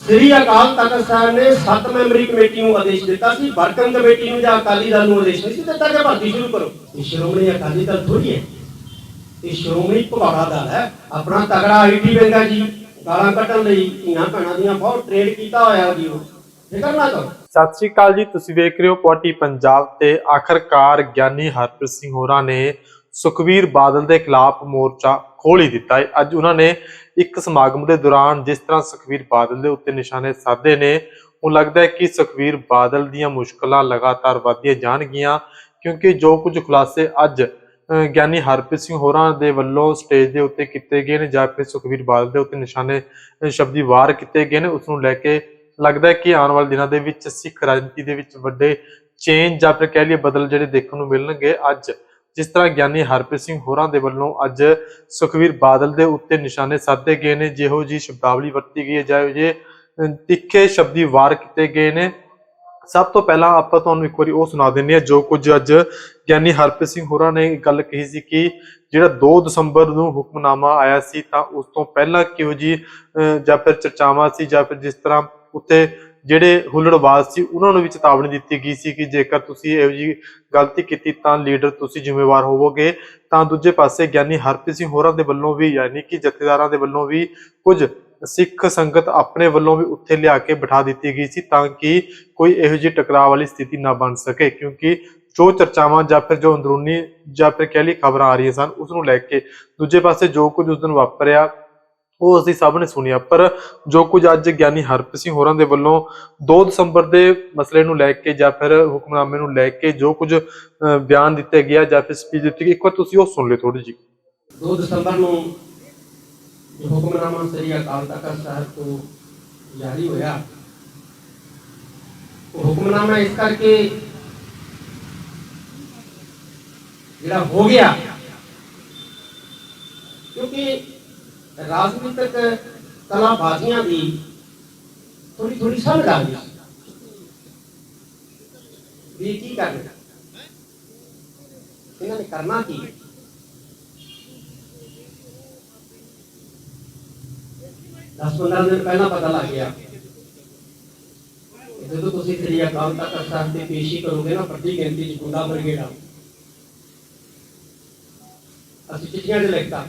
ਸ੍ਰੀ ਅਕਾਲ ਤਖਤ ਸਾਹਿਬ ਨੇ ਸੱਤ memory committee ਨੂੰ ਆਦੇਸ਼ ਦਿੱਤਾ ਸੀ ਵਰਕਿੰਗ ਕਮੇਟੀ ਨੂੰ ਜਾਂ ਅਕਾਲੀ ਦਲ ਨੂੰ ਆਦੇਸ਼ ਨਹੀਂ ਦਿੱਤਾ ਕਿ ਭਰਤੀ ਸ਼ੁਰੂ ਕਰੋ। ਇਹ ਸ਼੍ਰੋਮਣੀ ਅਕਾਲੀ ਦਲ ਥੋੜੀ ਹੈ। ਇਹ ਸ਼੍ਰੋਮਣੀ ਭਗੌੜਾ ਦਲ ਹੈ। ਆਪਣਾ ਤਗੜਾ ਆਈਟੀ ਬੈਂਗਾ ਜੀ। ਗਾਲਾਂ ਕੱਢਣ ਲਈ ਧੀਆਂ ਭੈਣਾਂ ਦੀਆਂ ਬਹੁਤ ਟ੍ਰੇਡ ਕੀਤਾ ਹੋਇਆ ਜੀ ਉਹ। ਫਿਕਰ ਨਾ ਕਰੋ। ਸਤਿ ਸ਼੍ਰੀ ਅਕਾਲ ਜੀ। ਤੁਸੀਂ ਵੇਖ ਰਹੇ ਹੋ ਪੋਟੀ ਪੰਜਾਬ ਤੇ ਆਖਰਕਾਰ ਗਿਆਨੀ ਹਰਪ੍ਰੀਤ ਸਿੰਘ ਹੋਰਾਂ ਨੇ ਸੁਖਵੀਰ ਬਾਦਲ ਦੇ ਖਿਲਾਫ ਮੋਰਚਾ ਖੋਲ ਹੀ ਦਿੱਤਾ ਹੈ। ਅੱਜ ਉਹਨਾਂ ਨੇ ਇੱਕ ਸਮਾਗਮ ਦੇ ਦੌਰਾਨ ਜਿਸ ਤਰ੍ਹਾਂ ਸੁਖਵੀਰ ਬਾਦਲ ਦੇ ਉੱਤੇ ਨਿਸ਼ਾਨੇ ਸਾਧੇ ਨੇ ਉਹ ਲੱਗਦਾ ਹੈ ਕਿ ਸੁਖਵੀਰ ਬਾਦਲ ਦੀਆਂ ਮੁਸ਼ਕਲਾਂ ਲਗਾਤਾਰ ਵਧਦੀਆਂ ਜਾਣਗੀਆਂ ਕਿਉਂਕਿ ਜੋ ਕੁਝ ਖੁਲਾਸੇ ਅੱਜ ਅਹ, ਗਿਆਨੀ ਹਰਪ੍ਰੀਤ ਸਿੰਘ ਹੋਰਾਂ ਦੇ ਵੱਲੋਂ ਸਟੇਜ ਦੇ ਉੱਤੇ ਕੀਤੇ ਗਏ ਨੇ ਜਾਂ ਫਿਰ ਸੁਖਵੀਰ ਬਾਦਲ ਦੇ ਉੱਤੇ ਨਿਸ਼ਾਨੇ ਸ਼ਬਦੀ ਵਾਰ ਕੀਤੇ ਗਏ ਨੇ ਉਸ ਨੂੰ ਲੈ ਕੇ ਲੱਗਦਾ ਹੈ ਕਿ ਆਉਣ ਵਾਲੇ ਦਿਨਾਂ ਦੇ ਵਿੱਚ ਸਿੱਖ ਰਾਜਨੀਤੀ ਦੇ ਵਿੱਚ ਵੱਡੇ ਚੇਂਜ ਜਾਂ ਫਿਰ ਕਹਿ ਲਈਏ ਬਦਲ ਜਿਹੜੇ ਦੇਖਣ ਨੂੰ ਮਿਲਣਗੇ ਅੱਜ। ਜਿਸ ਤਰ੍ਹਾਂ ਗਿਆਨੀ ਹਰਪ੍ਰੀਤ ਸਿੰਘ ਹੋਰਾਂ ਦੇ ਵੱਲੋਂ ਅੱਜ ਸੁਖਵੀਰ ਬਾਦਲ ਦੇ ਉੱਤੇ ਨਿਸ਼ਾਨੇ ਸਾਧੇ ਗਏ ਨੇ ਜਿਹੋ ਜੀ ਸ਼ਬਦਾਵਲੀ ਵਰਤੀ ਗਈ ਹੈ ਜਾਂ ਜੇ ਤਿੱਖੇ ਸ਼ਬਦੀ ਵਾਰ ਕੀਤੇ ਗਏ ਨੇ। ਸਭ ਤੋਂ ਪਹਿਲਾਂ ਆਪਾਂ ਤੁਹਾਨੂੰ ਇੱਕ ਵਾਰੀ ਉਹ ਸੁਣਾ ਦਿੰਦੇ ਹਾਂ ਜੋ ਕੁਝ ਅੱਜ ਗਿਆਨੀ ਹਰਪ੍ਰੀਤ ਸਿੰਘ ਹੋਰਾਂ ਨੇ ਗੱਲ ਕਹੀ ਸੀ ਕਿ ਜਿਹੜਾ 2 ਦਸੰਬਰ ਨੂੰ ਹੁਕਮਨਾਮਾ ਆਇਆ ਸੀ ਤਾਂ ਉਸ ਤੋਂ ਪਹਿਲਾਂ ਕਿਹੋ ਜੀ ਅਹ, ਜਾਂ ਫਿਰ ਚਰਚਾਵਾਂ ਸੀ ਜਾਂ ਫਿਰ ਜਿਸ ਤਰ੍ਹਾਂ ਉੱਤੇ ਜਿਹੜੇ ਹੁੱਲੜਬਾਜ਼ ਸੀ, ਉਹਨਾਂ ਨੂੰ ਵੀ ਚੇਤਾਵਨੀ ਦਿੱਤੀ ਗਈ ਸੀ ਕਿ ਜੇਕਰ ਤੁਸੀਂ ਇਹੋ ਜੀ ਗਲਤੀ ਕੀਤੀ ਤਾਂ ਲੀਡਰ ਤੁਸੀਂ ਜ਼ਿੰਮੇਵਾਰ ਹੋਵੋਗੇ। ਤਾਂ ਦੂਜੇ ਪਾਸੇ ਗਿਆਨੀ ਹਰਪ੍ਰੀਤ ਸਿੰਘ ਹੋਰਾਂ ਦੇ ਵੱਲੋਂ ਵੀ, ਯਾਨੀ ਕਿ ਜਥੇਦਾਰਾਂ ਦੇ ਵੱਲੋਂ ਵੀ ਕੁਝ ਸਿੱਖ ਸੰਗਤ ਆਪਣੇ ਵੱਲੋਂ ਵੀ ਉੱਥੇ ਲਿਆ ਕੇ ਬਿਠਾ ਦਿੱਤੀ ਗਈ ਸੀ ਤਾਂ ਕਿ ਕੋਈ ਇਹੋ ਜਿਹੀ ਟਕਰਾਅ ਵਾਲੀ ਸਥਿਤੀ ਨਾ ਬਣ ਸਕੇ। ਕਿਉਂਕਿ ਜੋ ਚਰਚਾਵਾਂ ਜਾਂ ਫਿਰ ਜੋ ਅੰਦਰੂਨੀ ਜਾਂ ਫਿਰ ਕਹਿ ਲਈ ਖਬਰਾਂ ਆ ਰਹੀਆਂ ਸਨ, ਉਸ ਨੂੰ ਲੈ ਕੇ ਦੂਜੇ ਪਾਸੇ ਜੋ ਕੁਝ ਉਸ ਦਿਨ ਵਾਪਰਿਆ ਉਹ ਅਸੀਂ ਸਭ ਨੇ ਸੁਣਿਆ। ਪਰ ਜੋ ਕੁਝ ਅੱਜ ਗਿਆਨੀ ਹਰਪ੍ਰੀਤ ਸਿੰਘ ਹੋਰਾਂ ਦੇ ਵੱਲੋਂ 2 ਦਸੰਬਰ ਦੇ ਮਸਲੇ ਨੂੰ ਲੈ ਕੇ ਜਾਂ ਫਿਰ ਹੁਕਮਨਾਮੇ ਨੂੰ ਲੈ ਕੇ ਜੋ ਕੁਝ ਬਿਆਨ ਦਿੱਤੇ ਗਿਆ ਜਾਂ ਫਿਰ ਸਪੀਚ ਦਿੱਤੀ ਗਈ, ਇੱਕ ਵਾਰ ਤੁਸੀਂ ਉਹ ਸੁਣ ਲਿਓ ਥੋੜੀ ਜੀ 2 ਦਸੰਬਰ ਨੂੰ ਹੁਕਮਨਾਮਾ ਸ੍ਰੀ ਅਕਾਲ ਤਖਤ ਸਾਹਿਬ ਤੋਂ ਜਾਰੀ ਹੋਇਆ ਹੁਕਮਨਾਮਾ ਇਸ ਕਰਕੇ ਜਿਹੜਾ ਹੋ ਗਿਆ, ਕਿਉਂਕਿ ਰਾਜਨੀਤਿਕ ਕਲਾਬਾਜ਼ੀਆਂ ਦੀ ਥੋੜੀ ਥੋੜੀ ਸਮਝ ਆ ਗਈ ਵੀ ਕੀ ਕਰਨਾ ਇਹਨਾਂ ਨੇ ਕਰਨਾ ਕੀ? ਦਸ 15 ਦਿਨ ਪਹਿਲਾਂ ਪਤਾ ਲੱਗ ਗਿਆ ਜਦੋਂ ਤੁਸੀਂ ਸ੍ਰੀ ਅਕਾਲ ਤਖਤ ਸਾਹਿਬ ਦੀ ਪੇਸ਼ੀ ਕਰੋਗੇ ਨਾ ਪ੍ਰਤੀ ਗਿਣਤੀ ਚ ਗੁੰਡਾ ਬਰਗੇਡ ਅਸੀਂ ਚਿੱਠੀਆਂ 'ਚ ਲਿਖਤਾ।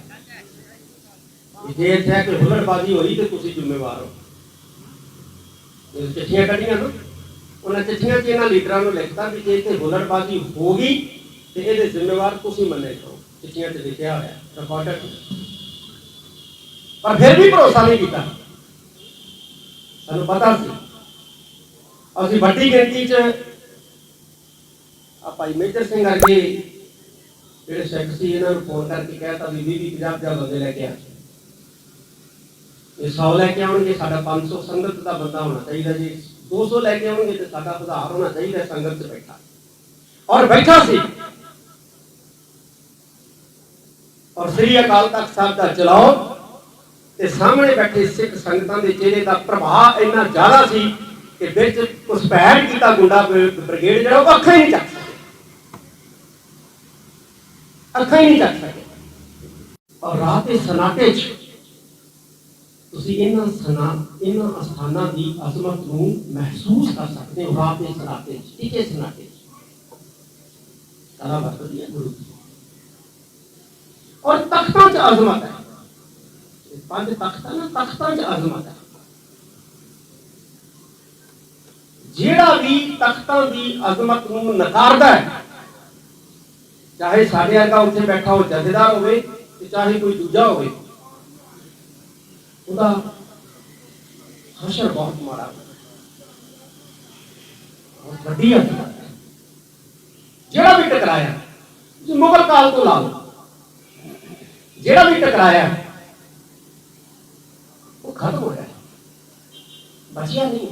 ਜੇ ਇੱਥੇ ਕੋਈ ਹੁਲੜਬਾਜ਼ੀ ਹੋਈ ਤੇ ਤੁਸੀਂ ਜ਼ਿੰਮੇਵਾਰ ਹੋ। ਜਦੋਂ ਚਿੱਠੀਆਂ ਕੱਢੀਆਂ ਨਾ। ਉਹਨਾਂ ਚਿੱਠੀਆਂ 'ਚ ਇਹਨਾਂ ਲੀਡਰਾਂ ਨੂੰ ਲਿਖਤਾ ਵੀ ਜੇ ਇੱਥੇ ਹੁਲੜਬਾਜ਼ੀ ਹੋ ਗਈ ਤੇ ਇਹਦੇ ਜ਼ਿੰਮੇਵਾਰ ਤੁਸੀਂ ਮੰਨੇ ਕਰੋ ਚਿੱਠੀਆਂ 'ਚ ਲਿਖਿਆ ਹੋਇਆ ਰਿਕਾਰਡਡ ਪਰ ਫਿਰ ਵੀ ਭਰੋਸਾ ਨਹੀਂ ਕੀਤਾ। ਸਾਨੂੰ ਪਤਾ ਸੀ। ਅਸੀਂ ਵੱਡੀ ਗਿਣਤੀ 'ਚ ਆ ਭਾਈ ਮੇਜਰ ਸਿੰਘ ਵਰਗੇ ਜਿਹੜੇ ਸਿੱਖ ਸੀ, ਇਹਨਾਂ ਨੂੰ ਫੋਨ ਕਰਕੇ ਕਹਿਤਾ ਵੀ 20 50 50 ਬੰਦੇ ਲੈ ਕੇ ਆ। 100 ਲੈ ਕੇ ਆਉਣਗੇ, ਸਾਡਾ 500 ਸੰਗਤ ਦਾ ਬੰਦਾ ਹੋਣਾ ਚਾਹੀਦਾ ਜੀ। 200 ਲੈ ਕੇ ਆਉਣਗੇ ਤੇ ਸਾਡਾ ਸੁਧਾਰ ਹੋਣਾ ਚਾਹੀਦਾ, ਸੰਗਤ 'ਚ ਬੈਠਾ। ਔਰ ਬੈਠਾ ਸੀ। ਔਰ ਸ੍ਰੀ ਅਕਾਲ ਤਖਤ ਸਾਹਿਬ ਦਾ ਚਲਾਓ ਤੇ ਸਾਹਮਣੇ ਬੈਠੇ ਸਿੱਖ ਸੰਗਤਾਂ ਦੇ ਚਿਹਰੇ ਦਾ ਪ੍ਰਭਾਵ ਇੰਨਾ ਜ਼ਿਆਦਾ ਸੀ ਕਿ ਵਿੱਚ ਘੁਸਪੈਠ ਕੀਤਾ ਗੁੰਡਾ ਬ੍ਰਿਗੇਡ ਜਿਹੜਾ ਉਹ ਅੱਖਾਂ ਹੀ ਨਹੀਂ ਚੱਕ ਸਕੇ ਅੱਖਾਂ ਹੀ ਨਹੀਂ ਚੱਕ ਸਕੇ ਔਰ ਰਾਤ ਦੇ ਸਨਾਟੇ 'ਚ ਤੁਸੀਂ ਇਹਨਾਂ ਸਨਾ ਇਹਨਾਂ ਅਸਥਾਨਾਂ ਦੀ ਅਜ਼ਮਤ ਨੂੰ ਮਹਿਸੂਸ ਕਰ ਸਕਦੇ ਹੋ ਰਾਤ ਦੇ ਸਨਾਟੇ 'ਚ ਟਿਕੇ ਸਾਰਾ ਵਰਤਦੀ ਹੈ, ਗੁਰੂ ਔਰ ਤਖਤਾਂ 'ਚ ਅਜ਼ਮਤ ਹੈ। ਪੰਜ ਤਖਤਾਂ ਨਾ, ਤਖਤਾਂ 'ਚ ਅਜ਼ਮਤ ਹੈ। ਜਿਹੜਾ ਵੀ ਤਖਤਾਂ ਦੀ ਅਜ਼ਮਤ ਨੂੰ ਨਕਾਰਦਾ ਹੈ, ਚਾਹੇ ਸਾਡੇ ਵਰਗਾ ਉੱਥੇ ਬੈਠਾ ਹੋ ਜਥੇਦਾਰ ਹੋਵੇ ਤੇ ਚਾਹੇ ਕੋਈ ਦੂਜਾ ਹੋਵੇ ਉਹਦਾ ਹਸ਼ਰ ਬਹੁਤ ਮਾੜਾ। ਹੈ ਬਹੁਤ ਵੱਡੀ ਅਜ਼ਮਤ ਜਿਹੜਾ ਵੀ ਟਕਰਾਇਆ, ਤੁਸੀਂ ਮੁਗਲ ਕਾਲ ਤੋਂ ਲਾ ਲਓ। ਜਿਹੜਾ ਵੀ ਟਕਰਾਇਆ, ਉਹ ਖਤਮ ਹੋ ਗਿਆ। ਬਚਿਆ ਨਹੀਂ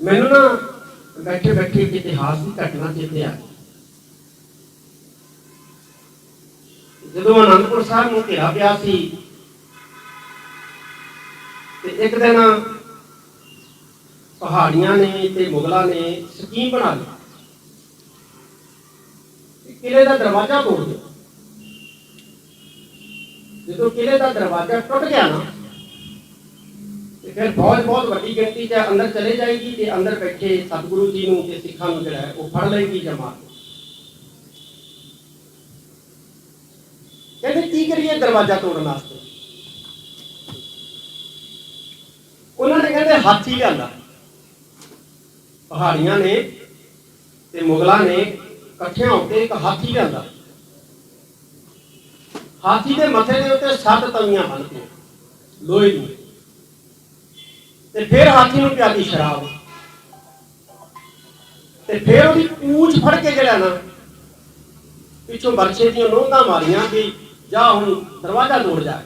ਮੈਨੂੰ ਨਾ ਬੈਠੇ ਬੈਠੇ ਇਤਿਹਾਸ ਦੀ ਘਟਨਾ ਚੇਤੇ ਆ। ਗਈ ਜਦੋਂ ਅਨੰਦਪੁਰ ਸਾਹਿਬ ਨੂੰ ਘੇਰਾ ਪਿਆ ਸੀ, ਤੇ ਇੱਕ ਦਿਨ ਪਹਾੜੀਆਂ ਨੇ ਤੇ ਮੁਗਲਾਂ ਨੇ ਸਕੀਮ ਬਣਾ ਲਈ। ਕਿ ਕਿਲੇ ਦਾ ਦਰਵਾਜ਼ਾ ਤੋੜ ਦਿਓ ਜਦੋਂ ਕਿਲੇ ਦਾ ਦਰਵਾਜ਼ਾ ਟੁੱਟ ਗਿਆ ਨਾ, ਤੇ ਫਿਰ ਬਹੁਤ ਬਹੁਤ ਵੱਡੀ ਗਿਣਤੀ ਚ ਅੰਦਰ ਚਲੇ ਜਾਏਗੀ ਤੇ ਅੰਦਰ ਬੈਠੇ ਸਤਿਗੁਰੂ ਜੀ ਨੂੰ ਤੇ ਸਿੱਖਾਂ ਨੂੰ ਜਿਹੜਾ ਉਹ ਫੜ ਲਏਗੀ ਜਮਾਤ। ਕਹਿੰਦੇ ਕੀ ਕਰੀਏ ਦਰਵਾਜ਼ਾ ਤੋੜਨ ਵਾਸਤੇ? ਉਹਨਾਂ ਨੇ ਕਹਿੰਦੇ ਹਾਥੀ ਲਿਆਂਦਾ। ਪਹਾੜੀਆਂ ਨੇ ਤੇ ਮੁਗਲਾਂ ਨੇ ਇਕੱਠਿਆਂ ਹੋ ਕੇ ਇੱਕ ਹਾਥੀ ਲਿਆਂਦਾ। ਹਾਥੀ ਦੇ ਮੱਥੇ ਦੇ ਉੱਤੇ ਸੱਤ ਤਵੀਆਂ ਬੰਨ੍ਹਤੀਆਂ ਲੋਹੇ ਦੀ ਤੇ ਫਿਰ ਹਾਥੀ ਨੂੰ ਪਿਆਦੀ ਸ਼ਰਾਬ। ਤੇ ਫਿਰ ਉਹਦੀ ਪੂਛ ਫੜ ਕੇ ਜਿਹੜਾ ਨਾ, ਪਿੱਛੋਂ ਬਰਛੇ ਦੀਆਂ ਨੋਂਦਾਂ ਮਾਰੀਆਂ ਵੀ ਜਾ ਹੁਣ ਦਰਵਾਜ਼ਾ ਤੋੜ ਜਾ।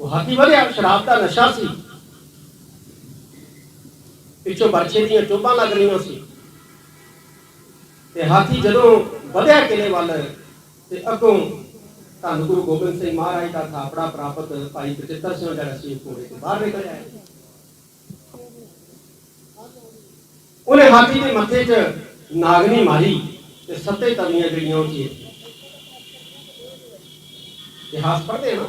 ਉਹ ਹਾਥੀ ਵਧਿਆ ਸ਼ਰਾਬ ਦਾ ਨਸ਼ਾ ਸੀ। ਪਿੱਛੋਂ ਬਰਛੇ ਦੀਆਂ ਚੋਬਾਂ ਲੱਗ ਰਹੀਆਂ ਸੀ। ਤੇ ਹਾਥੀ ਜਦੋਂ ਵਧਿਆ ਕਿਲੇ ਵੱਲ ਤੇ ਅੱਗੋਂ ਧੰਨ ਗੁਰੂ ਗੋਬਿੰਦ ਸਿੰਘ ਮਹਾਰਾਜ ਦਾ ਥਾਪੜਾ ਪ੍ਰਾਪਤ ਭਾਈ ਬਚਿੱਤਰ ਸਿੰਘ ਜਿਹੜਾ ਸੀ ਕੋਲੇ ਤੋਂ ਬਾਹਰ ਨਿਕਲ ਆਇਆ ਉਹਨੇ ਹਾਥੀ ਦੇ ਮੱਥੇ 'ਚ ਨਾਗਨੀ ਮਾਰੀ। ਤੇ ਸੱਤੇ ਤਵੀਆਂ ਜਿਹੜੀਆਂ ਉਹ ਚੀਰ ਇਤਿਹਾਸ ਪੜ੍ਹਦੇ ਨਾ।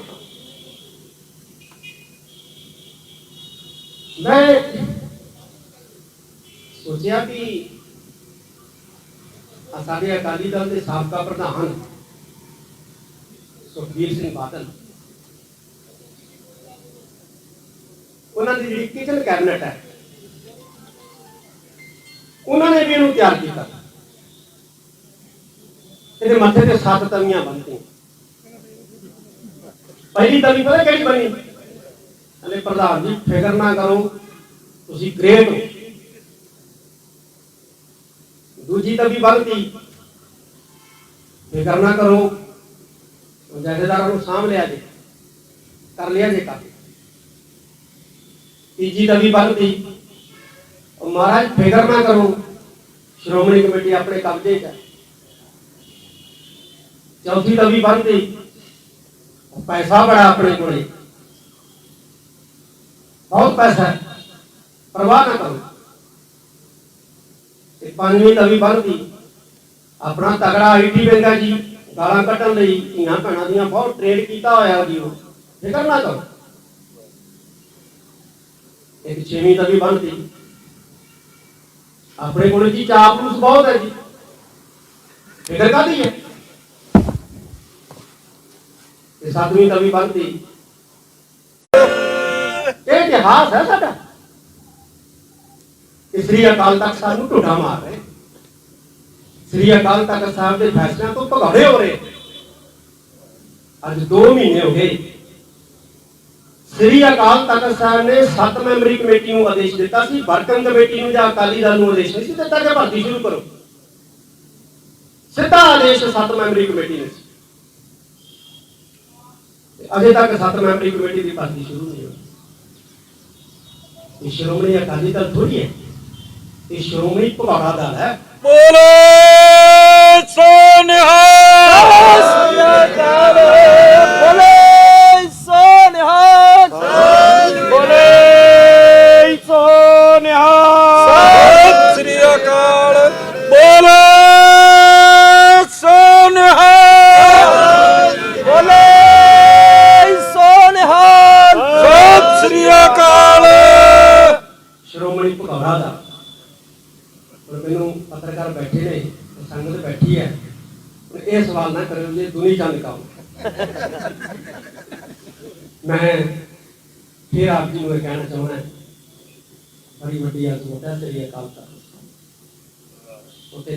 ਮੈਂ ਸੋਚਿਆ ਕਿ ਸਾਡੇ ਅਕਾਲੀ ਦਲ ਦੇ ਸਾਬਕਾ ਪ੍ਰਧਾਨ ਸੁਖਬੀਰ ਸਿੰਘ ਬਾਦਲ, ਉਹਨਾਂ ਦੀ ਜਿਹੜੀ ਕਿਚਨ ਕੈਬਨਿਟ ਹੈ, ਉਹਨਾਂ ਨੇ ਵੀ ਇਹਨੂੰ ਤਿਆਰ ਕੀਤਾ। ਇਹਦੇ ਮੱਥੇ ਤੇ ਸੱਤ ਤਵੀਆਂ ਬੰਨਤੀਆਂ। ਪਹਿਲੀ ਤਵੀ ਪਤਾ ਕਿਹੜੀ ਬਣੀ? ਹਲੇ ਪ੍ਰਧਾਨ ਜੀ, ਫਿਕਰ ਨਾ ਕਰੋ, ਤੁਸੀਂ ਗ੍ਰੇਟ ਹੋ। ਦੂਜੀ ਤਵੀ ਬੰਨਤੀ। ਫਿਕਰ ਨਾ ਕਰੋ ਜਥੇਦਾਰਾਂ ਨੂੰ ਸਾਂਭ ਲਿਆ ਜੇ, ਕਰ ਲਿਆ ਜੇ ਕੰਮ। ਤੀਜੀ ਤਵੀ ਬੰਨਤੀ। ਉਹ ਮਹਾਰਾਜ, ਫਿਕਰ ਨਾ ਕਰੋ, ਸ਼੍ਰੋਮਣੀ ਕਮੇਟੀ ਆਪਣੇ ਕਬਜ਼ੇ 'ਚ ਹੈ। ਚੌਥੀ ਤਵੀ ਬੰਨਤੀ ਪੈਸਾ ਬੜਾ ਆਪਣੇ ਕੋਲੇ। ਬਹੁਤ ਪੈਸਾ ਹੈ। ਪਰਵਾਹ ਨਾ ਕਰੋ। ਤੇ ਪੰਜਵੀਂ ਤਵੀ ਬੰਨਤੀ ਆਪਣਾ ਤਗੜਾ ਆਈਟੀ ਬੰਦਾ ਜੀ। ਗਾਲਾਂ ਕੱਢਣ ਲਈ ਧੀਆਂ ਭੈਣਾਂ ਦੀਆਂ ਬਹੁਤ ਟ੍ਰੇਡ ਕੀਤਾ ਹੋਇਆ ਜੀ ਉਹ। ਫਿਕਰ ਨਾ ਕਰੋ। ਇੱਕ ਛੇਵੀਂ ਤਵੀ ਬੰਨਤੀ ਆਪਣੇ ਕੋਲ ਜੀ ਚਾਪਲੂਸ ਬਹੁਤ ਹੈ ਜੀ। ਫਿਕਰ ਕਾਦੀ ਹੈ ਤੇ ਸੱਤਵੀਂ ਤਵੀ ਬੰਨਤੀ ਇਹ ਇਤਿਹਾਸ ਹੈ ਸਾਡਾ। ਕਿ ਸ੍ਰੀ ਅਕਾਲ ਤਖਤ ਸਾਹਿਬ ਨੂੰ ਢੋਡਾ ਮਾਰ ਰਹੇ। ਸ੍ਰੀ ਅਕਾਲ ਤਖਤ ਸਾਹਿਬ ਦੇ ਫੈਸਲਿਆਂ ਤੋਂ ਭਗੌੜੇ ਹੋ ਰਹੇ। ਅੱਜ 2 ਮਹੀਨੇ ਹੋ ਗਏ। ਸ੍ਰੀ ਅਕਾਲ ਤਖਤ ਸਾਹਿਬ ਨੇ 7 ਮੈਂਬਰੀ ਕਮੇਟੀ ਨੂੰ ਆਦੇਸ਼ ਦਿੱਤਾ ਸੀ। ਵਰਕਨ ਕਮੇਟੀ ਨੂੰ ਜਾਂ ਅਕਾਲੀ ਦਲ ਨੂੰ ਆਦੇਸ਼ ਨਹੀਂ ਸੀ ਦਿੱਤਾ ਕਿ ਭਰਤੀ ਸ਼ੁਰੂ ਕਰੋ। ਸਿੱਧਾ ਆਦੇਸ਼ 7 ਮੈਂਬਰੀ ਕਮੇਟੀ ਨੇ ਸੀ। ਅਜੇ ਤੱਕ ਸੱਤ ਮੈਂਬਰੀ ਕਮੇਟੀ ਦੀ ਭਰਤੀ ਸ਼ੁਰੂ ਨਹੀਂ ਹੋਈ। ਇਹ ਸ਼੍ਰੋਮਣੀ ਅਕਾਲੀ ਦਲ ਥੋੜੀ ਹੈ। ਇਹ ਸ਼੍ਰੋਮਣੀ ਭਗੌੜਾ ਦਲ ਹੈ। ਬੋਲੇ!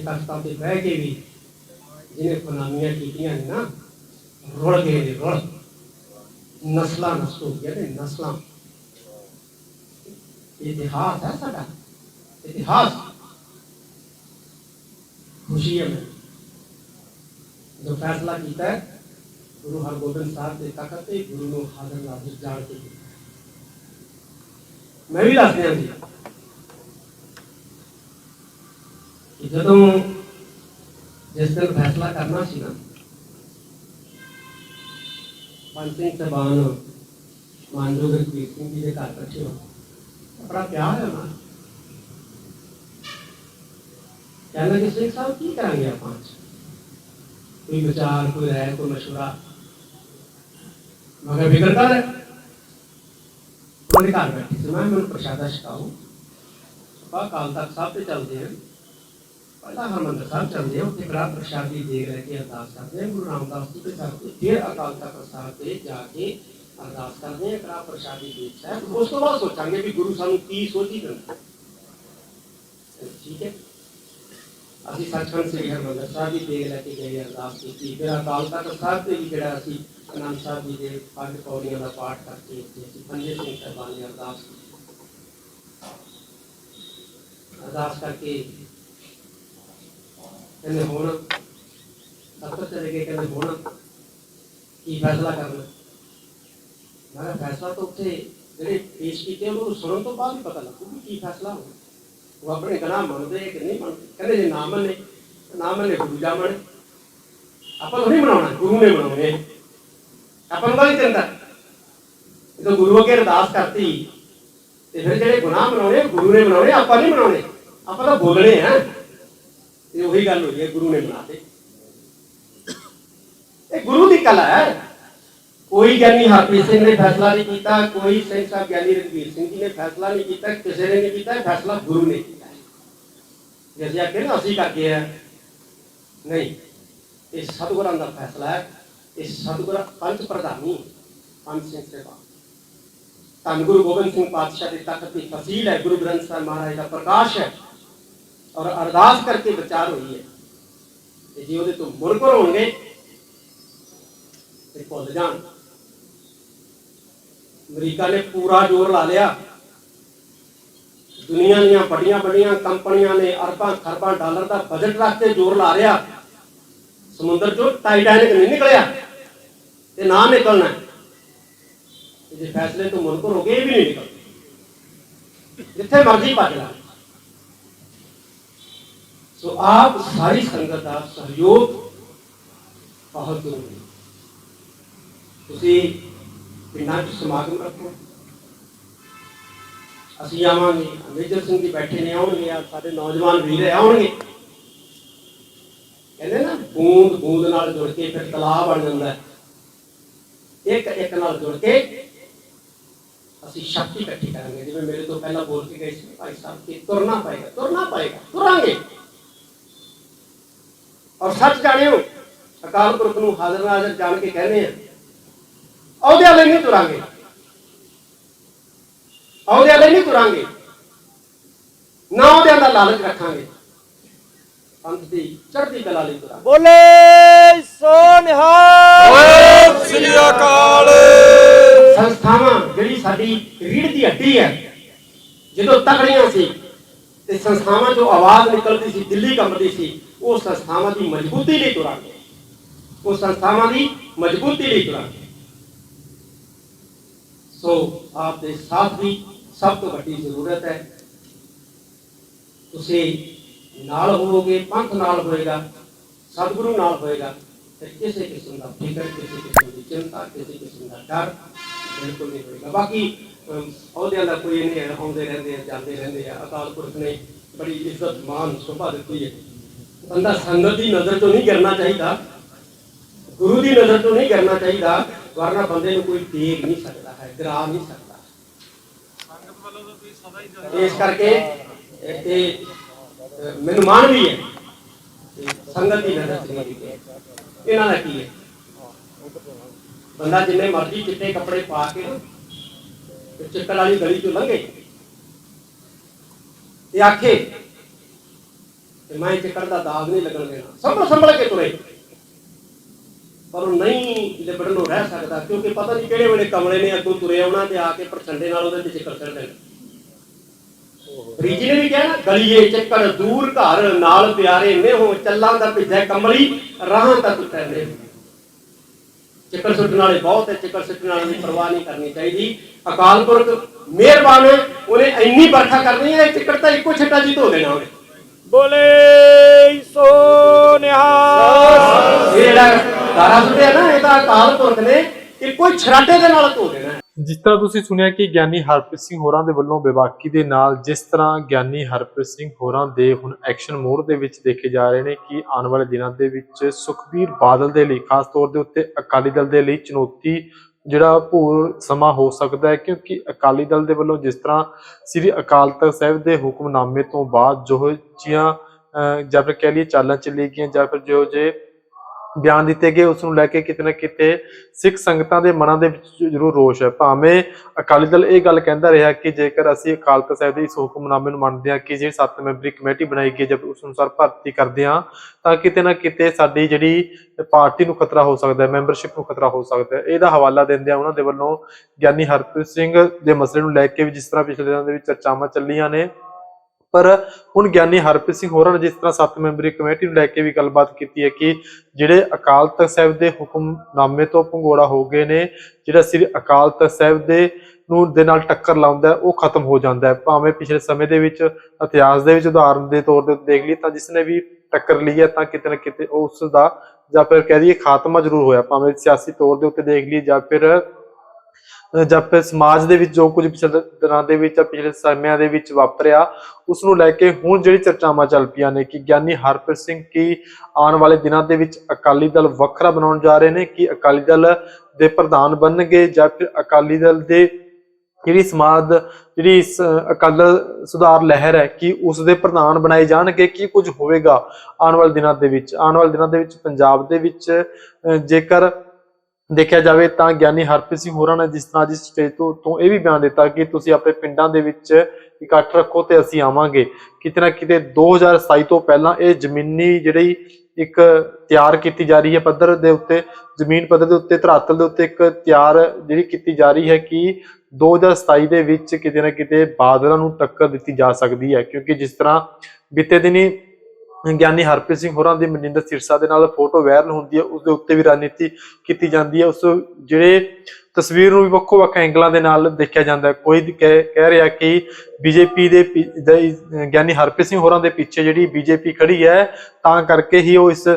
ਤਖਤ ਉੱਤੇ ਤਖਤਾਂ ਤੇ ਬਹਿ ਕੇ ਵੀ ਜਿਹਨੇ ਗੁਲਾਮੀਆਂ ਕੀਤੀਆਂ ਨੇ ਨਾ ਰੁੜ ਗਏ ਨੇ ਰੁੜ ਨਸਲਾਂ ਨਸਲ ਹੋ ਗਈਆਂ ਨੇ ਨਸਲਾਂ ਇਤਿਹਾਸ ਹੈ ਸਾਡਾ ਇਤਿਹਾਸ ਖੁਸ਼ੀ ਹੈ ਮੈਨੂੰ ਜੋ ਫੈਸਲਾ ਕੀਤਾ ਹੈ ਗੁਰੂ ਹਰਗੋਬਿੰਦ ਸਾਹਿਬ ਦੇ ਤਖਤ ਤੇ ਗੁਰੂ ਨੂੰ ਹਾਜ਼ਰ ਨਾਜ਼ਰ ਜਾਣ ਕੇ ਕੀਤਾ। ਮੈਂ ਵੀ ਦੱਸ ਦਿਆਂ ਜੀ ਕਿ ਜਦੋਂ ਜਿਸ ਦਿਨ ਫੈਸਲਾ ਕਰਨਾ ਸੀ ਨਾ ਪੰਜ ਸਿੰਘ ਸਬਾਨ ਮਾਨਯੋਗ ਰਘਬੀਰ ਸਿੰਘ ਜੀ ਦੇ ਘਰ ਬੈਠੇ ਹੋ ਬੜਾ ਪਿਆਰ ਹੈ ਨਾ ਕਹਿੰਦਾ ਕਿ ਸਿੰਘ ਸਾਹਿਬ ਕੀ ਕਰਾਂਗੇ ਆਪਾਂ ਅੱਜ? ਕੋਈ ਵਿਚਾਰ ਕੋਈ ਰਾਏ ਕੋਈ ਮਸ਼ਵਰਾ ਮਗਰ ਫਿਕਰ ਕਰ ਉਹਨੇ ਘਰ ਬੈਠੀ ਸੀ ਮੈਂ ਕਿਹਾ ਮੈਨੂੰ ਪ੍ਰਸ਼ਾਦਾ ਛਕਾਓ ਆਪਾਂ ਕਾਲ ਤੱਕ ਸਾਹਿਬ ਤੇ ਚੱਲਦੇ ਹਾਂ ਪਹਿਲਾਂ ਹਰਮੰਦਰ ਸਾਹਿਬ ਚੱਲਦੇ ਹਾਂ ਉੱਥੇ ਕੜਾ ਪ੍ਰਸ਼ਾਦੀ ਦੇ ਲੈ ਕੇ ਅਰਦਾਸ ਕਰਦੇ ਹਾਂ ਗੁਰੂ ਰਾਮਦਾਸ ਜੀ ਦੇ ਘਰ ਤੇ ਫਿਰ ਅਕਾਲ ਤਖਤ ਸਾਹਿਬ ਤੇ ਜਾ ਕੇ ਅਰਦਾਸ ਕਰਦੇ ਹਾਂ ਕੜਾ ਪ੍ਰਸ਼ਾਦੀ ਦੇ ਸਾਹਿਬ ਉਸ ਤੋਂ ਬਾਅਦ ਸੋਚਾਂਗੇ ਵੀ ਗੁਰੂ ਸਾਨੂੰ ਕੀ ਸੋਚੀ ਦਿੰਦਾ ਠੀਕ ਹੈ ਅਸੀਂ ਸੱਚਖੰਡ ਸ੍ਰੀ ਹਰਿਮੰਦਰ ਸਾਹਿਬ ਦੀ ਦੇਗ ਲੈ ਕੇ ਗਏ ਅਰਦਾਸ ਕੀਤੀ ਫਿਰ ਅਕਾਲ ਤਖਤ ਸਾਹਿਬ ਤੇ ਵੀ ਜਿਹੜਾ ਅਸੀਂ ਅਨੰਦ ਸਾਹਿਬ ਜੀ ਦੇ ਪੰਜ ਪੌੜੀਆਂ ਦਾ ਪਾਠ ਕਰਕੇ ਉੱਥੇ ਅਸੀਂ ਪੰਜੇ ਸਿੰਘ ਸਾਹਿਬਾਨ ਦੀ ਅਰਦਾਸ ਕੀਤੀ ਅਰਦਾਸ ਕਰਕੇ ਕਹਿੰਦੇ ਹੁਣ ਦਫ਼ਤਰ ਚਲੇ ਗਏ ਕਹਿੰਦੇ ਹੁਣ ਕੀ ਫੈਸਲਾ ਕਰਨਾ? ਮੈਂ ਫੈਸਲਾ ਤਾਂ ਉੱਥੇ ਜਿਹੜੇ ਪੇਸ਼ ਕੀਤੇ ਉਹਨਾਂ ਸੁਣਨ ਤੋਂ ਬਾਅਦ ਹੀ ਪਤਾ ਲੱਗੂ ਵੀ ਕੀ ਫੈਸਲਾ ਹੋਣਾ ਉਹ ਆਪਣੇ ਗਨਾਹ ਮੰਨਦੇ ਕਿ ਨਹੀਂ ਮੰਨਦੇ। ਕਹਿੰਦੇ ਜੇ ਨਾ ਮੰਨੇ, ਤਾਂ ਨਾ ਮੰਨੇ ਗੁਰੂ ਮੰਨੇ। ਆਪਾਂ ਨੂੰ ਨਹੀਂ ਬਣਾਉਣਾ ਗੁਰੂ ਨੇ ਬਣਾਉਣੇ ਆਪਾਂ ਨੂੰ ਕਾਹਦੀ ਚਿੰਤਾ ਜਦੋਂ ਗੁਰੂ ਅੱਗੇ ਅਰਦਾਸ ਕਰਤੀ। ਤੇ ਫਿਰ ਜਿਹੜੇ ਗੁਨਾਹ ਬਣਾਉਣੇ ਗੁਰੂ ਨੇ ਬਣਾਉਣੇ ਆਪਾਂ ਨਹੀਂ ਬਣਾਉਣੇ ਆਪਾਂ ਤਾਂ ਬੋਲਣੇ ਆ। ਇਹ ਉਹੀ ਗੱਲ ਹੋਈ ਹੈ, ਗੁਰੂ ਨੇ ਬਣਾਤੇ ਇਹ ਗੁਰੂ ਦੀ ਕਲਾ ਹੈ। ਕੋਈ ਗਿਆਨੀ ਹਰਪ੍ਰੀਤ ਸਿੰਘ ਨੇ ਫੈਸਲਾ ਨਹੀਂ ਕੀਤਾ, ਕੋਈ ਸਿੰਘ ਸਾਹਿਬ ਗਿਆਨੀ ਰਣਵੀਰ ਸਿੰਘ ਜੀ ਨੇ ਫੈਸਲਾ ਨਹੀਂ ਕੀਤਾ, ਕਿਸੇ ਨੇ ਨਹੀਂ ਕੀਤਾ, ਫੈਸਲਾ ਗੁਰੂ ਨੇ ਕੀਤਾ ਹੈ। ਅਸੀਂ ਆਖੇ ਨਾ, ਅਸੀਂ ਕਰਕੇ ਆ ਨਹੀਂ, ਇਹ ਸਤਿਗੁਰਾਂ ਦਾ ਫੈਸਲਾ ਹੈ। ਇਹ ਸਤਿਗੁਰਾਂ ਪੰਜ ਪ੍ਰਧਾਨੀ ਪੰਜ ਸਿੰਘ ਸੇਵਾ। ਧੰਨ ਗੁਰੂ ਗੋਬਿੰਦ ਸਿੰਘ ਪਾਤਸ਼ਾਹ ਦੇ ਤਖਤ ਦੀ ਫਸੀਲ ਹੈ। ਗੁਰੂ ਗ੍ਰੰਥ ਸਾਹਿਬ ਮਹਾਰਾਜ ਦਾ ਪ੍ਰਕਾਸ਼ ਹੈ। ਔਰ ਅਰਦਾਸ ਕਰਕੇ ਵਿਚਾਰ ਹੋਈ ਹੈ ਤੇ ਜੇ ਉਹਦੇ ਤੋਂ ਮੁਨਕਰ ਹੋਣਗੇ, ਤੇ ਭੁੱਲ ਜਾਣ। ਅਮਰੀਕਾ ਨੇ ਪੂਰਾ ਜ਼ੋਰ ਲਾ ਲਿਆ। ਦੁਨੀਆ ਦੀਆਂ ਵੱਡੀਆਂ ਵੱਡੀਆਂ ਕੰਪਨੀਆਂ ਨੇ ਅਰਬਾਂ, ਖਰਬਾਂ, ਡਾਲਰ ਦਾ ਬਜਟ ਰੱਖ ਕੇ ਜ਼ੋਰ ਲਾ ਰਿਹਾ ਸਮੁੰਦਰ ਚੋਂ ਟਾਈਟੈਨਿਕ ਨਹੀਂ ਨਿਕਲਿਆ। ਤੇ ਨਾ ਨਿਕਲਣਾ ਜੇ ਫੈਸਲੇ ਤੋਂ ਮੁਨਕਰ ਹੋ ਗਏ, ਇਹ ਵੀ ਨਹੀਂ ਨਿਕਲਦੇ। ਜਿੱਥੇ ਮਰਜ਼ੀ ਭੱਜ ਲਾ। ਸੋ ਆਪ ਸਾਰੀ ਸੰਗਤ ਦਾ ਸਹਿਯੋਗ ਬਹੁਤ ਜ਼ਰੂਰੀ ਹੈ ਤੁਸੀਂ ਪਿੰਡਾਂ 'ਚ ਸਮਾਗਮ ਰੱਖੋ ਅਸੀਂ ਆਵਾਂਗੇ ਮੇਜਰ ਸਿੰਘ ਜੀ ਬੈਠੇ ਨੇ ਆਉਣਗੇ ਆ ਸਾਡੇ ਨੌਜਵਾਨ ਵੀਰ ਆਉਣਗੇ ਕਹਿੰਦੇ ਨਾ ਬੂੰਦ ਬੂੰਦ ਨਾਲ ਜੁੜ ਕੇ ਫਿਰ ਤਲਾਬ ਬਣ ਜਾਂਦਾ ਇੱਕ ਇੱਕ ਨਾਲ ਜੁੜ ਕੇ ਅਸੀਂ ਸ਼ਕਤੀ ਇਕੱਠੀ ਕਰਾਂਗੇ ਜਿਵੇਂ ਮੇਰੇ ਤੋਂ ਪਹਿਲਾਂ ਬੋਲ ਕੇ ਗਏ ਸੀ ਭਾਈ ਸਾਹਿਬ ਕਿ ਤੁਰਨਾ ਪਏਗਾ ਤੁਰਨਾ ਪਏਗਾ ਤੁਰਾਂਗੇ ਔਰ ਸੱਚ ਜਾਣਿਓ ਅਕਾਲ ਪੁਰਖ ਨੂੰ ਹਾਜ਼ਰ ਨਾਜ਼ਰ ਜਾਣ ਕੇ ਕਹਿੰਦੇ ਆ ਅਹੁਦੇ ਵਾਲੇ ਨਹੀਂ ਤੁਰਾਂਗੇ। ਅਹੁਦੇ ਵਾਲੇ ਨਹੀਂ ਤੁਰਾਂਗੇ। ਨਾ ਉਹਦਿਆਂ ਦਾ ਲਾਲਚ ਰੱਖਾਂਗੇ। ਪੰਥ ਦੀ ਚੜ੍ਹਦੀ ਕਲਾ ਲਈ ਤੁਰਾਂਗੇ। ਬੋਲੇ ਸੋ ਨਿਹਾਲ। ਸਤਿ ਸ੍ਰੀ ਅਕਾਲ। ਸੰਸਥਾਵਾਂ ਜਿਹੜੀ ਸਾਡੀ ਰੀੜ ਦੀ ਹੱਡੀ ਹੈ ਜਦੋਂ ਤਕੜੀਆਂ ਸੀ ਤੇ ਸੰਸਥਾਵਾਂ ਜੋ ਆਵਾਜ਼ ਨਿਕਲਦੀ ਸੀ, ਦਿੱਲੀ ਕੰਬਦੀ ਸੀ, ਉਹ ਸੰਸਥਾਵਾਂ ਦੀ ਮਜ਼ਬੂਤੀ ਲਈ ਤੁਰਾਂਗੇ। ਉਹ ਸੰਸਥਾਵਾਂ ਦੀ ਮਜ਼ਬੂਤੀ ਲਈ ਤੁਰਾਂਗੇ। ਸੋ ਆਪ ਦੇ ਸਾਥ ਦੀ ਸਭ ਤੋਂ ਵੱਡੀ ਜ਼ਰੂਰਤ ਹੈ। ਤੁਸੀਂ ਨਾਲ ਹੋਵੋਗੇ, ਪੰਥ ਨਾਲ ਹੋਏਗਾ, ਸਤਿਗੁਰੂ ਨਾਲ ਹੋਏਗਾ, ਤੇ ਕਿਸੇ ਕਿਸਮ ਦਾ ਫਿਕਰ, ਕਿਸੇ ਕਿਸਮ ਦੀ ਚਿੰਤਾ, ਕਿਸੇ ਕਿਸਮ ਦਾ ਡਰ ਬਿਲਕੁਲ ਨਹੀਂ ਹੋਏਗਾ। ਬਾਕੀ ਅਹੁਦਿਆਂ ਦਾ ਕੋਈ ਨਹੀਂ ਹੈ, ਆਉਂਦੇ ਰਹਿੰਦੇ ਆ, ਜਾਂਦੇ ਰਹਿੰਦੇ ਆ, ਅਕਾਲ ਪੁਰਖ ਨੇ ਬੜੀ ਇੱਜ਼ਤ ਮਾਨ ਸੁਭਾ ਦਿੱਤੀ ਹੈ। ਬੰਦਾ ਸੰਗਤ ਦੀ ਨਜ਼ਰ ਤੋਂ ਨਹੀਂ ਗਿਰਨਾ ਚਾਹੀਦਾ, ਗੁਰੂ ਦੀ ਨਜ਼ਰ ਤੋਂ ਨਹੀਂ ਗਿਰਨਾ ਚਾਹੀਦਾ, ਵਰਨਾ ਬੰਦੇ ਨੂੰ ਕੋਈ ਦੇਖ ਨਹੀਂ ਸਕਦਾ ਹੈ ਗਿਰਾ ਨਹੀਂ ਸਕਦਾ। ਇਸ ਕਰਕੇ ਇਹ ਮੈਨੂੰ ਮਾਣ ਵੀ ਹੈ ਸੰਗਤ ਦੀ ਨਜ਼ਰ ਚ ਨਹੀਂ ਇਹਨਾਂ ਦਾ ਕੀ ਹੈ? ਬੰਦਾ ਜਿੰਨੇ ਮਰਜ਼ੀ ਚਿੱਟੇ ਕੱਪੜੇ ਪਾ ਕੇ ਨਾ, ਚਿੱਕੜ ਵਾਲੀ ਗਲੀ ਚੋਂ ਲੰਘੇ। ਤੇ ਆਖੇ ਤੇ ਮੈਂ ਚਿੱਕੜ ਦਾ ਦਾਗ ਨਹੀਂ ਲੱਗਣ ਦੇਣਾ। ਸੰਭਲ ਸੰਭਲ ਕੇ ਤੁਰੇ। ਪਰ ਉਹ ਨਹੀਂ ਲਿਬੜਨ ਨੂੰ ਰਹਿ ਸਕਦਾ ਕਿਉਂਕਿ ਪਤਾ ਨਹੀਂ ਕਿਹੜੇ ਵੇਲੇ ਕਮਲੇ ਨੇ ਅੱਗੋਂ ਤੁਰੇ ਆਉਣਾ ਤੇ ਆ ਕੇ ਪ੍ਰਚੰਡੇ ਨਾਲ ਉਹਦੇ ਤੇ ਚਿੱਕੜ ਦੇਣਾ ਰੀਜੀ ਨੇ ਵੀ ਕਿਹਾ ਨਾ ਗਲੀਏ ਚੱਕਰ ਦੂਰ ਘਰ ਨਾਲ ਪਿਆਰੇ ਨੇ ਚੱਲਾਂ ਦਾ ਭਿੱਜੈ ਕਮਲੀ ਰਾਹਾਂ ਤੱਕ ਟੈਂਦੇ ਚੱਕਰ ਸੁੱਟਣ ਵਾਲੇ ਬਹੁਤ ਹੈ ਚੱਕਰ ਸੁੱਟਣ ਵਾਲੇ ਦੀ ਪਰਵਾਹ ਨਹੀਂ ਕਰਨੀ ਚਾਹੀਦੀ। ਅਕਾਲ ਪੁਰਖ ਮਿਹਰਬਾਨ ਹੈ ਉਹਨੇ ਇੰਨੀ ਵਰਖਾ ਕਰਨੀ ਹੈ ਚੱਕਰ ਤਾਂ ਇੱਕੋ ਛੱਟਾ ਜੀ ਧੋ ਦੇਣਾ ਉਹਨੇ ਬੋਲੇ ਸੋ ਨਿਹਾਲ ਜਿਹੜਾ ਦਾਰਾ ਸੁੱਟਿਆ ਨਾ ਇਹ ਤਾਂ ਅਕਾਲ ਪੁਰਖ ਨੇ ਇੱਕੋ ਛਰਾਟੇ ਦੇ ਨਾਲ ਧੋ ਦੇਣਾ। ਜਿਸ ਤਰ੍ਹਾਂ ਤੁਸੀਂ ਸੁਣਿਆ ਕਿ ਗਿਆਨੀ ਹਰਪ੍ਰੀਤ ਸਿੰਘ ਹੋਰਾਂ ਦੇ ਵੱਲੋਂ ਬੇਬਾਕੀ ਦੇ ਨਾਲ ਜਿਸ ਤਰ੍ਹਾਂ ਗਿਆਨੀ ਹਰਪ੍ਰੀਤ ਸਿੰਘ ਹੋਰਾਂ ਦੇ ਹੁਣ ਐਕਸ਼ਨ ਮੋਡ ਦੇ ਵਿੱਚ ਦੇਖੇ ਜਾ ਰਹੇ ਨੇ ਕਿ ਆਉਣ ਵਾਲੇ ਦਿਨਾਂ ਦੇ ਵਿੱਚ ਸੁਖਬੀਰ ਬਾਦਲ ਦੇ ਲਈ ਖਾਸ ਤੌਰ ਦੇ ਉੱਤੇ ਅਕਾਲੀ ਦਲ ਦੇ ਲਈ ਚੁਣੌਤੀ ਜਿਹੜਾ ਭੂਰ ਸਮਾਂ ਹੋ ਸਕਦਾ ਹੈ, ਕਿਉਂਕਿ ਅਕਾਲੀ ਦਲ ਦੇ ਵੱਲੋਂ ਜਿਸ ਤਰ੍ਹਾਂ ਸ੍ਰੀ ਅਕਾਲ ਤਖਤ ਸਾਹਿਬ ਦੇ ਹੁਕਮਨਾਮੇ ਤੋਂ ਬਾਅਦ ਜੋ ਜੀਆਂ ਅਹ ਜਾਂ ਫਿਰ ਕਹਿ ਲਈਏ ਚਾਲਾਂ ਚੱਲੀ ਗਈਆਂ, ਜਾਂ ਫਿਰ ਜੋ ਜੇ ਬਿਆਨ ਦਿੱਤੇ ਗਏ, ਉਸ ਨੂੰ ਲੈ ਕੇ ਕਿਤੇ ਨਾ ਕਿਤੇ ਸਿੱਖ ਸੰਗਤਾਂ ਦੇ ਮਨਾਂ ਦੇ ਵਿੱਚ ਜ਼ਰੂਰ ਰੋਸ਼ ਹੈ। ਭਾਵੇਂ ਅਕਾਲੀ ਦਲ ਇਹ ਗੱਲ ਕਹਿੰਦਾ ਰਿਹਾ ਕਿ ਜੇਕਰ ਅਸੀਂ ਅਕਾਲ ਤਖਤ ਸਾਹਿਬ ਦੇ ਇਸ ਹੁਕਮਨਾਮੇ ਨੂੰ ਮੰਨਦੇ ਹਾਂ ਕਿ ਜਿਹੜੀ ਸੱਤ ਮੈਂਬਰੀ ਕਮੇਟੀ ਬਣਾਈ ਗਈ ਜਦ ਉਸ ਅਨੁਸਾਰ ਭਰਤੀ ਕਰਦੇ ਹਾਂ, ਤਾਂ ਕਿਤੇ ਨਾ ਕਿਤੇ ਸਾਡੀ ਜਿਹੜੀ ਪਾਰਟੀ ਨੂੰ ਖਤਰਾ ਹੋ ਸਕਦਾ ਹੈ, ਮੈਂਬਰਸ਼ਿਪ ਨੂੰ ਖਤਰਾ ਹੋ ਸਕਦਾ ਹੈ। ਇਹਦਾ ਹਵਾਲਾ ਦਿੰਦਿਆਂ ਉਹਨਾਂ ਦੇ ਵੱਲੋਂ ਗਿਆਨੀ ਹਰਪ੍ਰੀਤ ਸਿੰਘ ਦੇ ਮਸਲੇ ਨੂੰ ਲੈ ਕੇ ਵੀ ਜਿਸ ਤਰ੍ਹਾਂ ਪਿਛਲੇ ਦਿਨਾਂ ਦੇ ਵਿੱਚ ਚਰਚਾਵਾਂ ਚੱਲੀਆਂ ਨੇ ਪਰ ਹੁਣ ਗਿਆਨੀ ਹਰਪ੍ਰੀਤ ਸਿੰਘ ਹੋਰਾਂ ਨੇ ਜਿਸ ਤਰ੍ਹਾਂ ਸੱਤ ਮੈਂਬਰੀ ਕਮੇਟੀ ਨੂੰ ਲੈ ਕੇ ਵੀ ਗੱਲਬਾਤ ਕੀਤੀ ਹੈ ਕਿ ਜਿਹੜੇ ਅਕਾਲ ਤਖਤ ਸਾਹਿਬ ਦੇ ਹੁਕਮਨਾਮੇ ਤੋਂ ਭੰਗੋੜਾ ਹੋ ਗਏ ਨੇ, ਜਿਹੜਾ ਸ੍ਰੀ ਅਕਾਲ ਤਖਤ ਸਾਹਿਬ ਦੇ ਨੂੰ ਦੇ ਨਾਲ ਟੱਕਰ ਲਾਉਂਦਾ ਉਹ ਖਤਮ ਹੋ ਜਾਂਦਾ ਹੈ। ਭਾਵੇਂ ਪਿਛਲੇ ਸਮੇਂ ਦੇ ਵਿੱਚ, ਇਤਿਹਾਸ ਦੇ ਵਿੱਚ ਉਦਾਹਰਨ ਦੇ ਤੌਰ ਤੇ ਦੇਖ ਲਈ ਤਾਂ ਜਿਸ ਨੇ ਵੀ ਟੱਕਰ ਲਈ ਹੈ ਤਾਂ ਕਿਤੇ ਨਾ ਕਿਤੇ ਉਸ ਦਾ ਜਾਂ ਫਿਰ ਕਹਿ ਦਈਏ ਖਾਤਮਾ ਜ਼ਰੂਰ ਹੋਇਆ। ਭਾਵੇਂ ਸਿਆਸੀ ਤੌਰ ਦੇ ਉੱਤੇ ਦੇਖ ਲਈ ਜਾਂ ਫਿਰ ਜਾਂ ਫਿਰ ਸਮਾਜ ਦੇ ਵਿੱਚ ਜੋ ਕੁਝ ਪਿਛਲੇ ਦਿਨਾਂ ਦੇ ਵਿੱਚ ਜਾਂ ਪਿਛਲੇ ਸਮਿਆਂ ਦੇ ਵਿੱਚ ਵਾਪਰਿਆ ਉਸ ਨੂੰ ਲੈ ਕੇ ਹੁਣ ਜਿਹੜੀ ਚਰਚਾਵਾਂ ਚੱਲ ਪਈਆਂ ਨੇ ਕਿ ਗਿਆਨੀ ਹਰਪ੍ਰੀਤ ਸਿੰਘ ਕੀ ਆਉਣ ਵਾਲੇ ਦਿਨਾਂ ਦੇ ਵਿੱਚ ਅਕਾਲੀ ਦਲ ਵੱਖਰਾ ਬਣਾਉਣ ਜਾ ਰਹੇ ਨੇ, ਕਿ ਅਕਾਲੀ ਦਲ ਦੇ ਪ੍ਰਧਾਨ ਬਣਨਗੇ ਜਾਂ ਫਿਰ ਅਕਾਲੀ ਦਲ ਦੇ ਜਿਹੜੀ ਸਮਾਜ, ਜਿਹੜੀ ਇਸ ਅਕਾਲ ਸੁਧਾਰ ਲਹਿਰ ਹੈ, ਕਿ ਉਸ ਦੇ ਪ੍ਰਧਾਨ ਬਣਾਏ ਜਾਣਗੇ, ਕੀ ਕੁਝ ਹੋਵੇਗਾ ਆਉਣ ਵਾਲੇ ਦਿਨਾਂ ਦੇ ਵਿੱਚ? ਆਉਣ ਵਾਲੇ ਦਿਨਾਂ ਦੇ ਵਿੱਚ ਪੰਜਾਬ ਦੇ ਵਿੱਚ ਜੇਕਰ ਦੇਖਿਆ ਜਾਵੇ ਤਾਂ ਗਿਆਨੀ ਹਰਪ੍ਰੀਤ ਸਿੰਘ ਹੋਰਾਂ ਨੇ ਜਿਸ ਤਰ੍ਹਾਂ ਜਿਸ ਸਟੇਜ ਤੋਂ ਤੋਂ ਇਹ ਵੀ ਬਿਆਨ ਦਿੱਤਾ ਕਿ ਤੁਸੀਂ ਆਪਣੇ ਪਿੰਡਾਂ ਦੇ ਵਿੱਚ ਇਕੱਠ ਰੱਖੋ ਤੇ ਅਸੀਂ ਆਵਾਂਗੇ। ਕਿਤੇ ਨਾ ਕਿਤੇ 2027 ਤੋਂ ਪਹਿਲਾਂ ਇਹ ਜ਼ਮੀਨੀ ਜਿਹੜੀ ਇੱਕ ਤਿਆਰ ਕੀਤੀ ਜਾ ਰਹੀ ਹੈ ਪੱਧਰ ਦੇ ਉੱਤੇ, ਜ਼ਮੀਨ ਪੱਧਰ ਦੇ ਉੱਤੇ, ਧਰਾਤਲ ਦੇ ਉੱਤੇ ਇੱਕ ਤਿਆਰ ਜਿਹੜੀ ਕੀਤੀ ਜਾ ਰਹੀ ਹੈ ਕਿ 2027 ਦੇ ਵਿੱਚ ਕਿਤੇ ਨਾ ਕਿਤੇ ਬਾਦਲਾਂ ਨੂੰ ਟੱਕਰ ਦਿੱਤੀ ਜਾ ਸਕਦੀ ਹੈ। ਕਿਉਂਕਿ ਜਿਸ ਤਰ੍ਹਾਂ ਬੀਤੇ ਦਿਨੀ ਗਿਆਨੀ ਹਰਪ੍ਰੀਤ ਸਿੰਘ ਹੋਰਾਂ ਦੀ ਮਨਿੰਦਰ ਸਿਰਸਾ ਦੇ ਨਾਲ ਫੋਟੋ ਵਾਇਰਲ ਹੁੰਦੀ ਹੈ ਉਸ ਦੇ ਉੱਤੇ ਵੀ ਰਾਜਨੀਤੀ ਕੀਤੀ ਜਾਂਦੀ ਹੈ। ਉਸ ਜਿਹੜੇ ਤਸਵੀਰ ਨੂੰ ਵੀ ਵੱਖੋ ਵੱਖ ਐਂਗਲਾਂ ਦੇ ਨਾਲ ਦੇਖਿਆ ਜਾਂਦਾ ਹੈ। ਕੋਈ ਕਹਿ ਕਹਿ ਰਿਹਾ ਕਿ ਬੀਜੇਪੀ ਦੇ ਪਿ- ਦੇ- ਗਿਆਨੀ ਹਰਪ੍ਰੀਤ ਸਿੰਘ ਹੋਰਾਂ ਦੇ ਪਿੱਛੇ ਜਿਹੜੀ ਬੀਜੇਪੀ ਖੜੀ ਹੈ, ਤਾਂ ਕਰਕੇ ਹੀ ਉਹ ਇਸ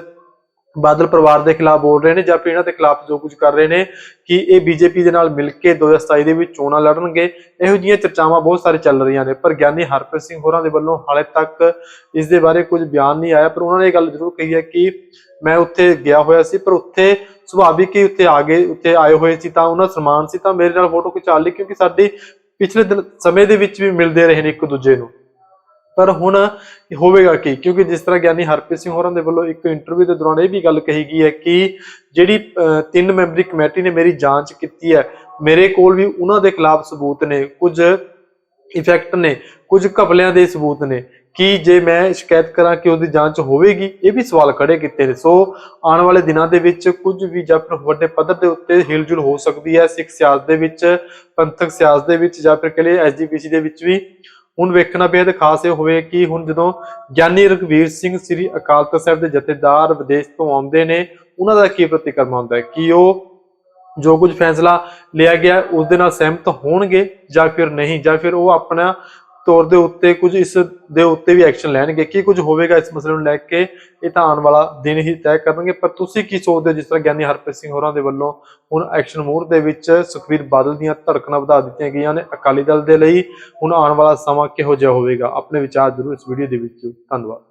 ਬਾਦਲ ਪਰਿਵਾਰ ਦੇ ਖਿਲਾਫ ਬੋਲ ਰਹੇ ਨੇ ਜਾਂ ਫਿਰ ਇਹਨਾਂ ਦੇ ਖਿਲਾਫ ਜੋ ਕੁਝ ਕਰ ਰਹੇ ਨੇ ਕਿ ਇਹ ਬੀਜੇਪੀ ਦੇ ਨਾਲ ਮਿਲ ਕੇ 2027 ਦੇ ਵਿੱਚ ਚੋਣਾਂ ਲੜਨਗੇ। ਇਹੋ ਜਿਹੀਆਂ ਚਰਚਾਵਾਂ ਬਹੁਤ ਸਾਰੇ ਚੱਲ ਰਹੀਆਂ ਨੇ। ਪਰ ਗਿਆਨੀ ਹਰਪ੍ਰੀਤ ਸਿੰਘ ਹੋਰਾਂ ਦੇ ਵੱਲੋਂ ਹਾਲੇ ਤੱਕ ਇਸ ਦੇ ਬਾਰੇ ਕੁਝ ਬਿਆਨ ਨਹੀਂ ਆਇਆ। ਪਰ ਉਹਨਾਂ ਨੇ ਇਹ ਗੱਲ ਜ਼ਰੂਰ ਕਹੀ ਹੈ ਕਿ ਮੈਂ ਉੱਥੇ ਗਿਆ ਹੋਇਆ ਸੀ, ਪਰ ਉੱਥੇ ਸੁਭਾਵਿਕ ਹੀ ਉੱਥੇ ਆ ਗਏ, ਉੱਥੇ ਆਏ ਹੋਏ ਸੀ ਤਾਂ ਉਹਨਾਂ ਦਾ ਸਨਮਾਨ ਸੀ ਤਾਂ ਮੇਰੇ ਨਾਲ ਫੋਟੋ ਖਿਚਾ ਲਈ ਕਿਉਂਕਿ ਸਾਡੀ ਪਿਛਲੇ ਦਿਨ, ਸਮੇਂ ਦੇ ਵਿੱਚ ਵੀ ਮਿਲਦੇ ਰਹੇ ਨੇ ਇੱਕ ਦੂਜੇ ਨੂੰ। ਪਰ ਹੁਣ ਹੋਵੇਗਾ ਕੀ? ਕਿਉਂਕਿ ਜਿਸ ਤਰ੍ਹਾਂ ਗਿਆਨੀ ਹਰਪ੍ਰੀਤ ਸਿੰਘ ਹੋਰਾਂ ਦੇ ਵੱਲੋਂ ਇੱਕ ਇੰਟਰਵਿਊ ਦੇ ਦੌਰਾਨ ਇਹ ਵੀ ਗੱਲ ਕਹੀ ਗਈ ਹੈ ਕਿ ਜਿਹੜੀ ਤਿੰਨ ਮੈਂਬਰੀ ਕਮੇਟੀ ਨੇ ਮੇਰੀ ਜਾਂਚ ਕੀਤੀ ਹੈ, ਮੇਰੇ ਕੋਲ ਵੀ ਉਹਨਾਂ ਦੇ ਖਿਲਾਫ ਸਬੂਤ ਨੇ, ਕੁਝ ਇਫੈਕਟ ਨੇ, ਕੁਝ ਘਪਲਿਆਂ ਦੇ ਸਬੂਤ ਨੇ। ਕਿ ਜੇ ਮੈਂ ਸ਼ਿਕਾਇਤ ਕਰਾਂ ਕਿ ਉਹਦੀ ਜਾਂਚ ਹੋਵੇਗੀ? ਇਹ ਵੀ ਸਵਾਲ ਖੜੇ ਕੀਤੇ ਨੇ। ਸੋ ਆਉਣ ਵਾਲੇ ਦਿਨਾਂ ਦੇ ਵਿੱਚ ਕੁਝ ਵੀ ਜਾਂ ਫਿਰ ਵੱਡੇ ਪੱਧਰ ਦੇ ਉੱਤੇ ਹਿਲਜੁਲ ਹੋ ਸਕਦੀ ਹੈ ਸਿੱਖ ਸਿਆਸਤ ਦੇ ਵਿੱਚ, ਪੰਥਕ ਸਿਆਸਤ ਦੇ ਵਿੱਚ ਜਾਂ ਫਿਰ ਕਹ ਲਈਏ ਐਸਜੀਪੀਸੀ ਦੇ ਵਿੱਚ ਵੀ। ਹੁਣ ਵੇਖਣਾ ਬੇहद ਖਾਸ ਇਹ ਹੋਵੇ ਕਿ ਹੁਣ ਜਦੋਂ ਗਿਆਨੀ ਰਘਵੀਰ ਸਿੰਘ ਸ੍ਰੀ ਅਕਾਲ ਤਖਤ ਸਾਹਿਬ ਦੇ ਜਥੇਦਾਰ ਵਿਦੇਸ਼ ਤੋਂ ਆਉਂਦੇ ਨੇ, ਉਹਨਾਂ ਦਾ ਕੀ ਪ੍ਰਤੀਕਰਮ ਹੁੰਦਾ ਹੈ? ਕਿ ਉਹ ਜੋ ਕੁਝ ਫੈਸਲਾ ਲਿਆ ਗਿਆ ਉਸ ਦੇ ਨਾਲ ਸਹਿਮਤ ਹੋਣਗੇ ਜਾਂ ਫਿਰ ਨਹੀਂ? ਜਾਂ ਫਿਰ ਉਹ ਆਪਣਾ ਤੌਰ ਦੇ ਉੱਤੇ ਕੁਝ ਇਸ ਦੇ ਉੱਤੇ ਵੀ ਐਕਸ਼ਨ ਲੈਣਗੇ। ਕੀ ਕੁਝ ਹੋਵੇਗਾ ਇਸ ਮਸਲੇ ਨੂੰ ਲੈ ਕੇ, ਇਹ ਤਾਂ ਆਉਣ ਵਾਲਾ ਦਿਨ ਹੀ ਤੈਅ ਕਰਨਗੇ। ਪਰ ਤੁਸੀਂ ਕੀ ਸੋਚਦੇ ਹੋ ਜਿਸ ਤਰ੍ਹਾਂ ਗਿਆਨੀ ਹਰਪ੍ਰੀਤ ਸਿੰਘ ਹੋਰਾਂ ਦੇ ਵੱਲੋਂ ਹੁਣ ਐਕਸ਼ਨ ਮੂਡ ਦੇ ਵਿੱਚ ਸੁਖਬੀਰ ਬਾਦਲ ਦੀਆਂ ਧੜਕਣਾਂ ਵਧਾ ਦਿੱਤੀਆਂ ਗਈਆਂ ਨੇ ਅਕਾਲੀ ਦਲ ਦੇ ਲਈ? ਹੁਣ ਆਉਣ ਵਾਲਾ ਸਮਾਂ ਕਿਹੋ ਜਿਹਾ ਹੋਵੇਗਾ? ਆਪਣੇ ਵਿਚਾਰ ਜ਼ਰੂਰ ਇਸ ਵੀਡੀਓ ਦੇ ਵਿੱਚ ਧੰਨਵਾਦ।